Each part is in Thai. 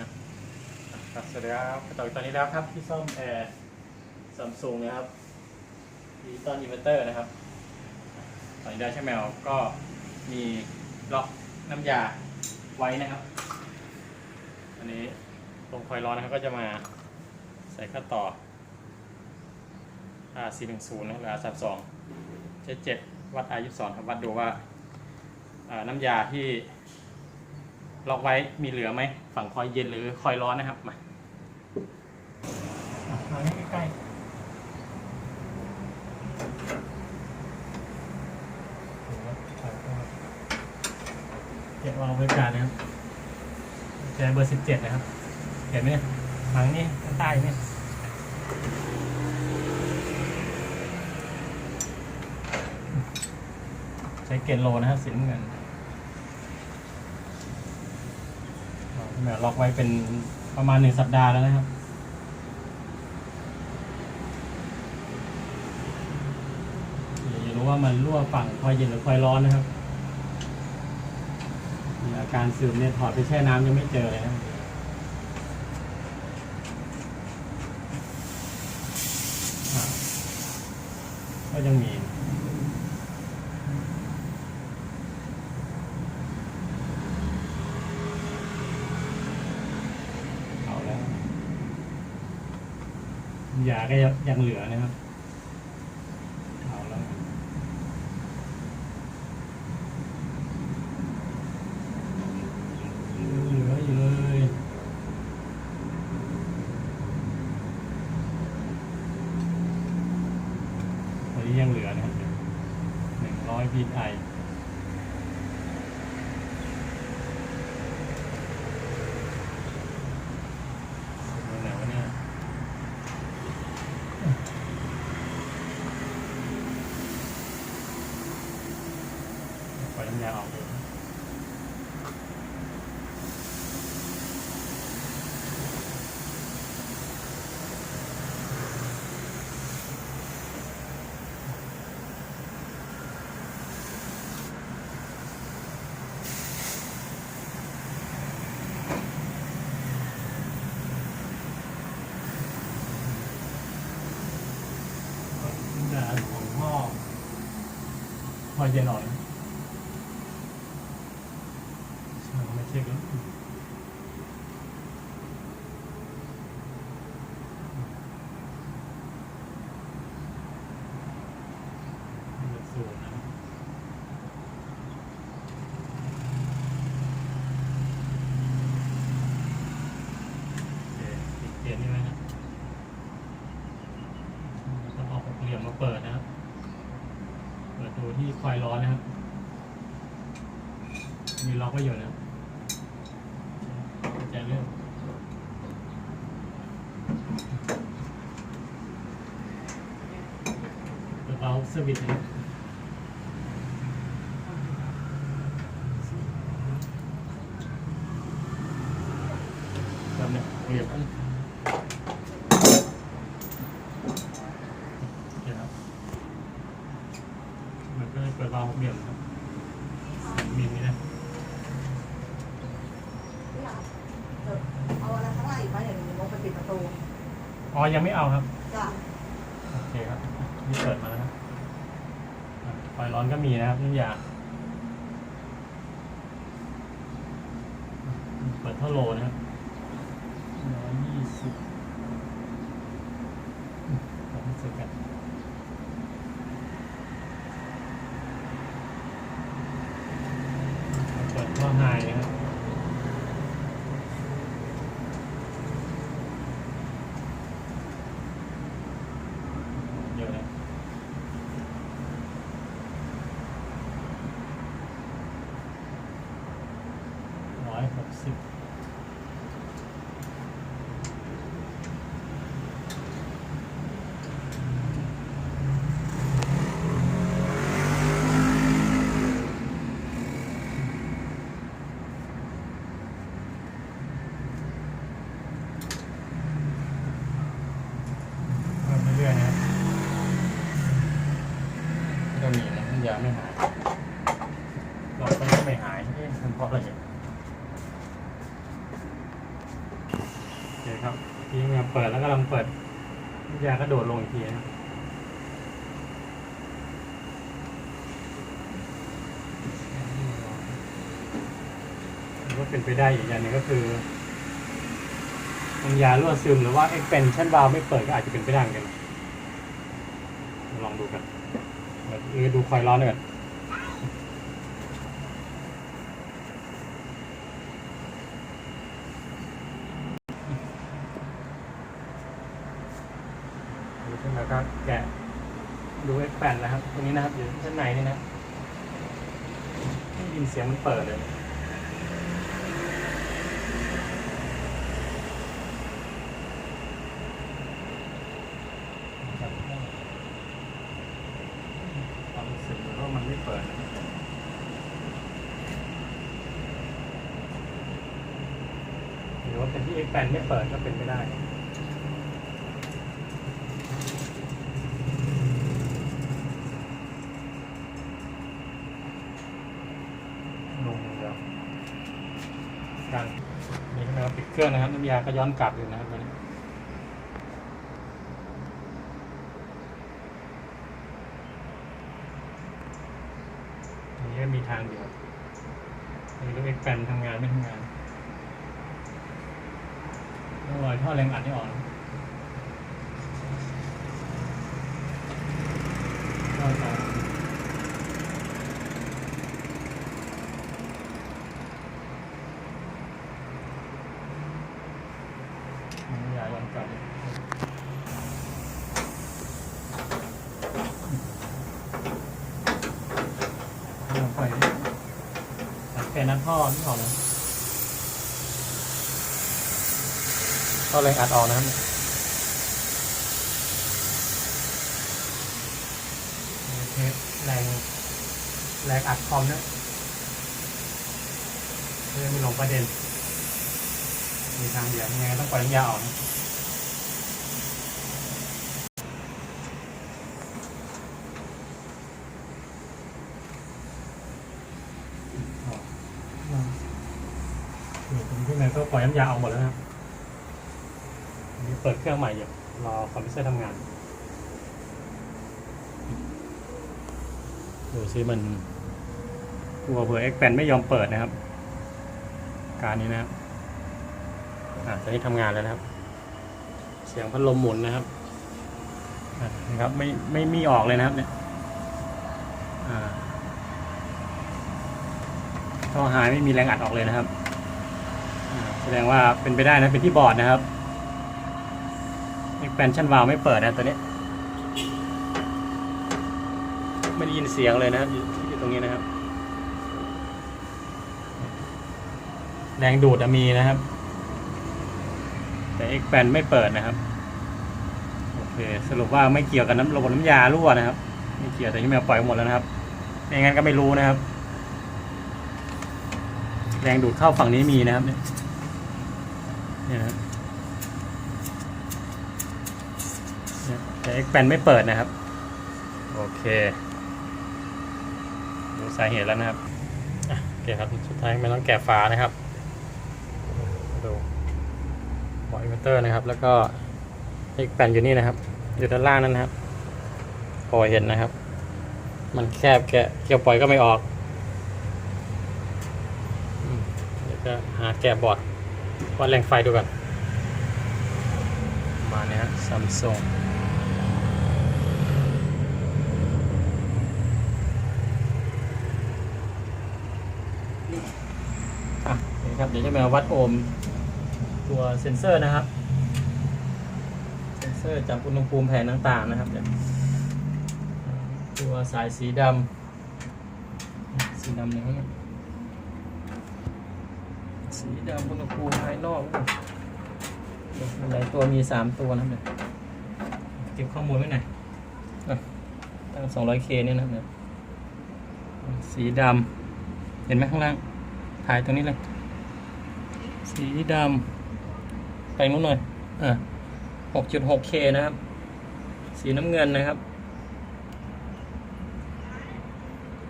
นะครับสวัสดีครับต่อตอนนี้แล้วครับที่ซ่อมแอร์ซัมซุงนะครับดิจิตอลอินเวอร์เตอร์นะครับ ตอนนี้ได้ใช่แมวก็มีล็อกน้ำยาไว้นะครับ อันนี้ตรงคอยร้อนนะครับก็จะมาใส่ข้าต่อ R410 นะครับหรือ R32 ใช้7วัด R22 ครับวัดดูว่าอ่าน้ำยาที่ ล็อกไว้มีเหลือไหมฝั่งคอยเย็นหรือคอยร้อนนะครับมามาใกล้เก็บเอาไว้การนะครับแจเบอร์สิบเจ็ดนะครับ เห็นไหมฝั่งนี้ข้างใต้นี่ใช้เกนโลนะครับสีน้ำเงิน แม่ ล็อกไว้เป็นประมาณหนึ่งสัปดาห์แล้วนะครับ อย่ารู้ว่ามันรั่วฝั่งคอยเย็นหรือคอยร้อนนะครับอาการซึมเนี่ยถอดไปแช่น้ำยังไม่เจอเลยนะก็ยังมี เอาแล้ว ยาก็ยังยังเหลือนะครับ เอาแล้วเหลืออยู่เลยตอนนี้ยังเหลือนะครับหนึ่งร้อยพีไอไหนวะเนี่ย ปล่อยน้ำยาออกเลยน้ำยาของหม้อ พอเย็นออกนะ ช่างไม่เช็คแล้วนี่จะสูงนะโอเคปิดเกียร์นี่ไว้นะต้องเอาหกเหลี่ยมมาเปิดนะครับ เปิดดูที่ค อยร้อนนะครับมีล็อกไว้อยู่นะครับจะเรื่องเปิดเอาสวิตช์นะครับแบบเนี้ยเหี่ยมอันโอเคครับมันก็เลยเปิดเอาเหลี่ยมครับมีนี่นะ เอาอะไรข้างล่างอีกไหมเดี๋ยวหนูลงไปปิดประตู อ๋อ ยังไม่เอาครับ จ้ะโอเคครับนี่เปิดมาแล้วครับอะไฟร้อนก็มีนะครับน้ำยาเปิดเท่าโลนะครับร้อยยี่สิบผมรู้สึกกันเปิดท่อไฮนะครับ เยอะนะร้อยหกสิบเพิ่มเรื่อยๆนะครับ ก็มีนะมัน ยาไม่หายเราก็ไม่หายเอ๊ะมันเพราะอะไรเนี่ยครับทีนี้เปิดแล้วก็ลองเปิดยากระโดดลงอีกทีนะครับหรือว่าเป็นไปได้อีกอย่างนึงก็คือน้ำยารั่วซึมหรือว่า expansion valve ไม่เปิดก็อาจจะเป็นไปได้เหมือนกันลองดูกัน เดี๋ยวดูคอยร้อนหน่อยขึ้นแล้วก็แกะดูเอ็กแปนะครับ ตรงนี้นะครับอยู่ด้านในนี่นะได้ยินเสียงมันเปิดเลย ความรู้สึกว่ามันไม่เปิดนะ หรือว่าเป็นที่เอ็กแปนไม่เปิดก็เป็นไม่ได้ลงเดียวกันนี่ก็ปิดเครื่องนะครับน้ำยาก็ย้อนกลับอยู่นะครับตอนนี้อันนี้มีทางเดียวอันนี้ก็เป็นแฟนทำงานไม่ทำงาน ต้องรอยท่อแรงอัดให้ออกนะท่อสองอันนี้ยาย้อนกลับลงไปสังเกตนท่อที่ออก นะท่อแรงอัดออกนะครับเทปแรงแรงอัดคอมนะเพื่อไม่ลงประเด็น มีทางเดียวยังไงต้องปล่อยน้ำยาออกนะออกมานี่ตรงที่ไหนก็ปล่อยน้ำยาออกหมดแล้วครับ เปิดเครื่องใหม่อยู่รอคอมพิวเตอร์ทำงาน ดูซิมันกลัวเบอร์เอ็กแปนไม่ยอมเปิดนะครับ การนี้นะครับอ่าตอนนี้ทำงานแล้วนะครับ เสียงพัดลมหมุนนะครับนะครับไม่ไม่มีออกเลยนะครับเนี่ยอ่าท่อหายไม่มีแรงอัดออกเลยนะครับ แสดงว่าเป็นไปได้นะเป็นที่บอร์ดนะครับ expansion valve ไม่เปิดนะตัวนี้ ไม่ได้ยินเสียงเลยนะครับอยู่ตรงนี้นะครับ แรงดูดมีนะครับ แต่ expand ไม่เปิดนะครับ โอเค สรุปว่าไม่เกี่ยวกับน้ำระบบน้ำยารั่วนะครับ ไม่เกี่ยวแต่ที่แมวปล่อยหมดแล้วนะครับไม่งั้นก็ไม่รู้นะครับ แรงดูดเข้าฝั่งนี้มีนะครับเนี่ยเนี่ยนะครับเนี่ย แต่ expand ไม่เปิดนะครับ โอเครู้สาเหตุแล้วนะครับโอเคครับ สุดท้ายไม่ต้องแกะฝานะครับ ดูบออินเวอร์เตอร์นะครับ แล้วก็อีกแผ่นอยู่นี่นะครับ อยู่ด้านล่างนั้นนะครับพอเห็นนะครับ มันแคบแกะเกี่ยวปล่อยก็ไม่ออกเดี๋ยวจะหาแกะบอร์ดวัดแรงไฟดูกัน มาณนี้ฮะซัมซุงอะนี่ ครับเดี๋ยวจะมาวัดโอห์มตัวเซ็นเซอร์นะครับ เซ็นเซอร์จับอุณหภูมิแผงต่างๆนะครับเนี่ยตัวสายสีดำสีดำเนี่ยครับสีดำอุณหภูมิภายนอกหลายตัวมีสามตัวนะครับเนี่ยเก็บข้อมูลไว้หน่อยตั้ง 200K เนี่ยนะครับเนี่ยสีดำเห็นไหมข้างล่างถ่ายตรงนี้เลย สีดำไปนู้นหน่อยอะ 6.6K นะครับ สีน้ำเงินนะครับ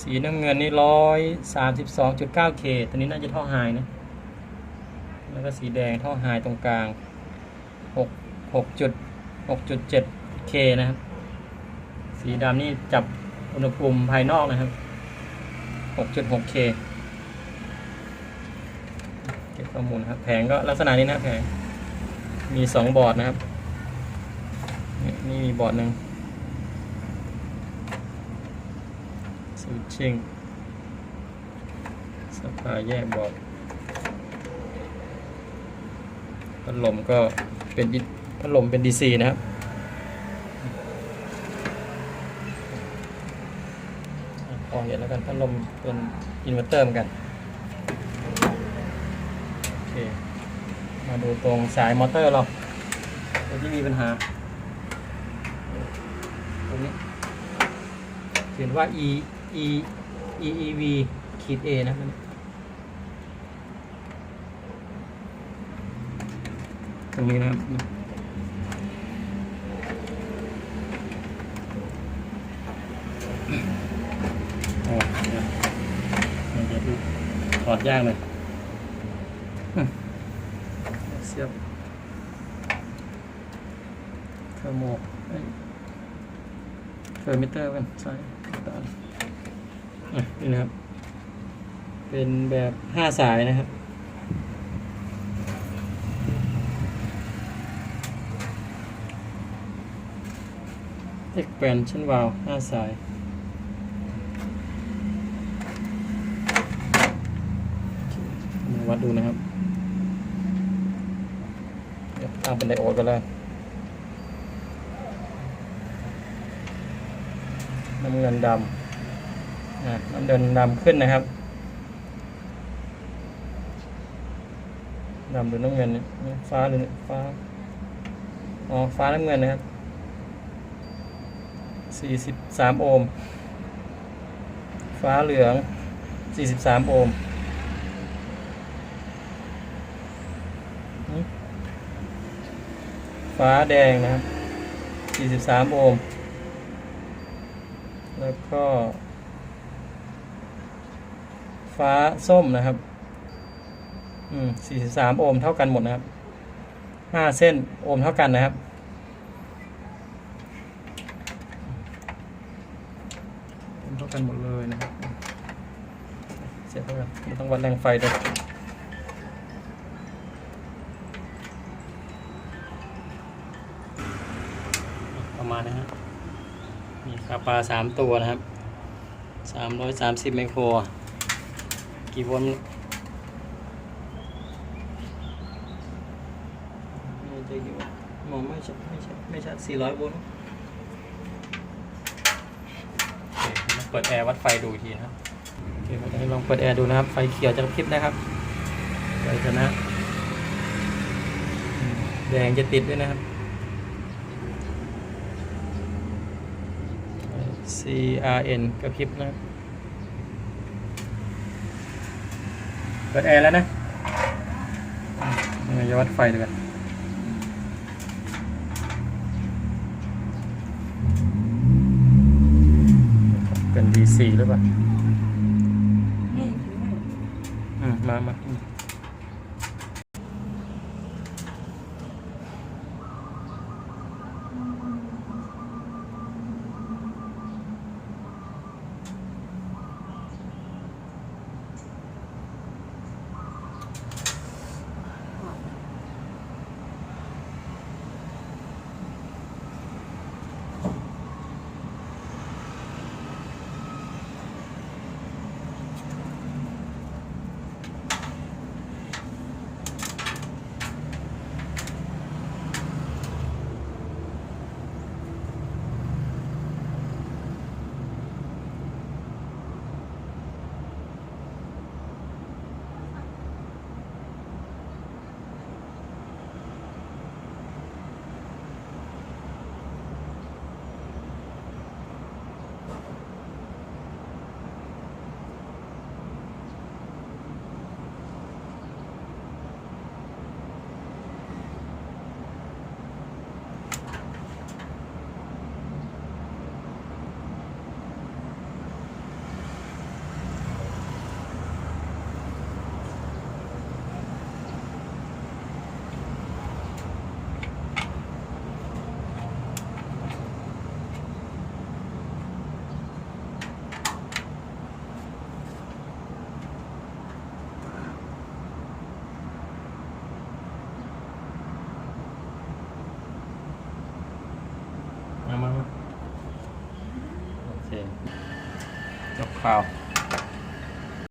สีน้ำเงินนี่ร้อยสามสิบสองจุดเก้าเคตัวนี้น่าจะท่อไฮนะ แล้วก็สีแดงท่อไฮตรงกลางหกหกจุดหกจุดเจ็ดเคนะครับ สีดำนี่จับอุณหภูมิภายนอกนะครับหกจุดหกเค็ข้อมูลครับแผงก็ลักษณะนี้นะแผงมีสองบอร์ดนะครับ นี่มีบอร์ดหนึ่งสวิตชิ่งสปาแยกบอร์ดพัดลมก็เป็นพัดลมเป็น DC นะครับพอเห็นแล้วกันพัดลมเป็นอินเวอร์เตอร์เหมือนกัน เค มาดูตรงสายมอเตอร์เราตัวที่มีปัญหา ตรงนี้เขียนว่า e e e e v ขีด a นะครับตรงนี้นะครับโอ้เดี๋ยวเดี๋ยวดูถอดยากเลยอืม เสียบเทอร์โมเทอร์มิเตอร์กันใช่ตอนนี่นะครับ เป็นแบบห้าสายนะครับ expansion valve ห้าสายมาวัดดูนะครับ เดี๋ยวตั้งเป็นไดโอดกันเลยน้ำเงินดำน้ำเดินดำขึ้นนะครับดำหรือน้ำเงินเนี่ยฟ้าหรือฟ้าอ๋อฟ้าน้ำเงินนะครับสี่สิบสามโอห์มฟ้าเหลืองสี่สิบสามโอห์ม ฟ้าแดงนะครับ 43 โอห์ม แล้วก็ ฟ้าส้มนะครับ อืม 43 โอห์มเท่ากันหมดนะครับ 5 เส้นโอห์มเท่ากันนะครับโอห์มเท่ากันหมดเลยนะครับ เสียบเท่ากันไม่ต้องวัดแรงไฟด้วย มานะฮะมีคาปลาสามตัวนะครับสามร้อยสามสิบไมโคร กี่โวลต์ไม่ใช่กี่โวลต์มองไม่ชัดไม่ชัดไม่ชัดสี่ร้อยโวลต์เปิดแอร์วัดไฟดูทีนะครับโอเคเราจะลองเปิดแอร์ดูนะครับ ไฟเขียวจะกระพริบนะครับไฟชนะ แดงจะติดด้วยนะครับ CRN กระพริบนะครับเปิดแอร์แล้วนะยังไงจะวัดไฟดูกันเป็น DC หรือเปล่านี่อืม มามา Wow.